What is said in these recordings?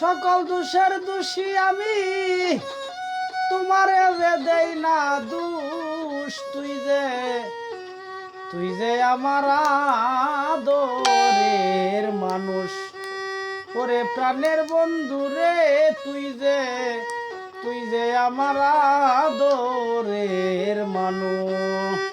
সকল দোষের দোষী আমি। তোমারে যে দেই না দোষ, তুই যে তুই যে আমার আদরের মানুষ। ওরে প্রাণের বন্ধু রে, তুই যে তুই যে আমার আদরের মানুষ।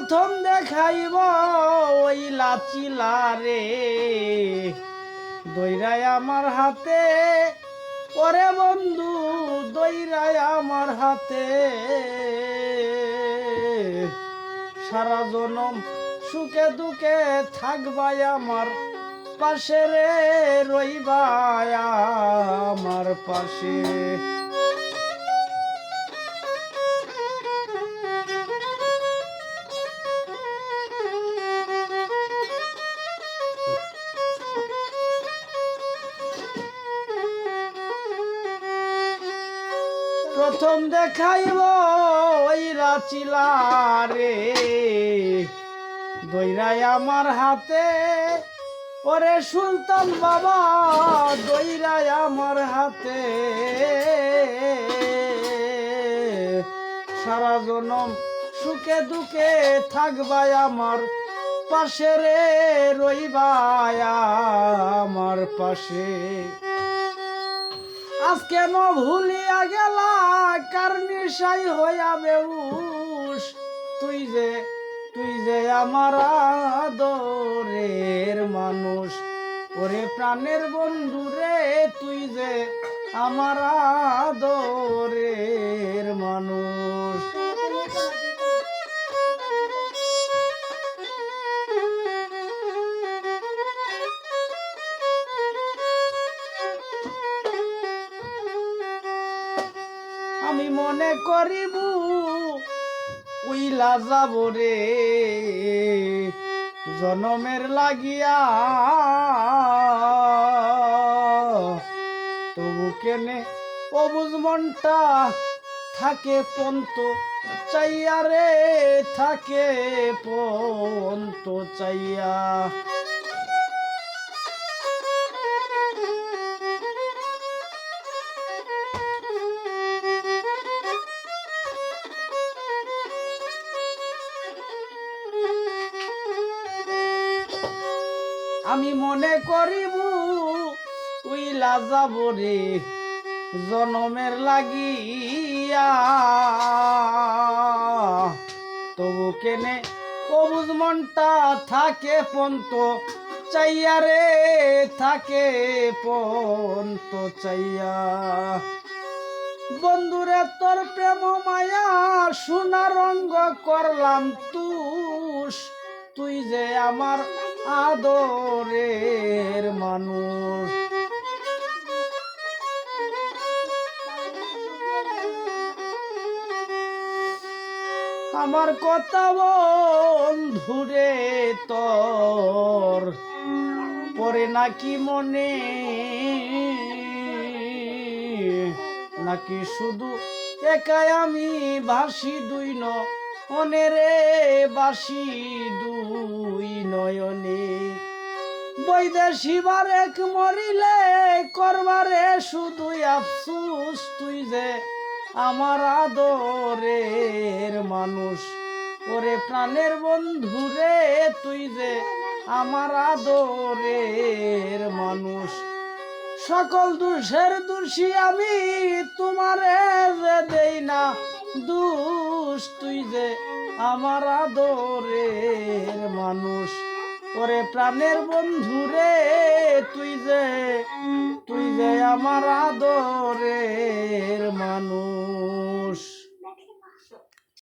প্রথম দেখাইব ওই লাচিলা রে। দইরাই আমার হাতে, ওরে বন্ধু দইরাই আমার হাতে। সারা জনম সুখে দুঃখে থাকবাই আমার পাশে রে, রইবাই আমার পাশে। প্রথম দেখাইব ওই রাচিলা রে। দইরাই আমার হাতে, ওরে সুলতান বাবা দইরাই আমার হাতে। সারা জনম সুখে দুঃখে থাকবাই আমার পাশে রে রইবাই আমার পাশে। আজ কেন ভুলিয়া গেলা? কার নিশাই হইয়া বেউস তুই যে তুই যে আমার আদরের মানুষ। ওরে প্রাণের বন্ধু রে, তুই যে আমার আদরের মানুষ। আমি মনে করিব, উইলা যাব রে। জনমের লাগিয়া তবু কেনে অবুজ মনটা থাকে পন্ত, চাইয়া রে, থাকে পন্ত চাইয়া। আমি মনে করিব উইলা যাব রে জনমের লাগিয়া। তবু কেনে কবুজ মনটা থাকে পন্ত, চাইয়া রে থাকে পন্ত চাইয়া। বন্ধুরে তোর প্রেম মায়া, সোনা রঙ্গ করলাম তুষ, তুই যে আমার আদরের মানুষ। আমার কথা বন্ধুরে তোর, পরে নাকি মনে, নাকি শুধু একাই আমি ভাসি দুই ন অনেরে বাসি দুই নয়নে? বৈদেশিবার এক মরিলে করবারে শুধুই আফসুস তুই যে আমার আদরের মানুষ। ওরে প্রাণের বন্ধু রে তুই যে আমার আদরের মানুষ। সকল দোষের দোষী আমি তোমারে যে দেই না দুষ তুই যে আমার আদরের মানুষ। ওরে প্রাণের বন্ধু রে, তুই যে তুই যে আমার আদরের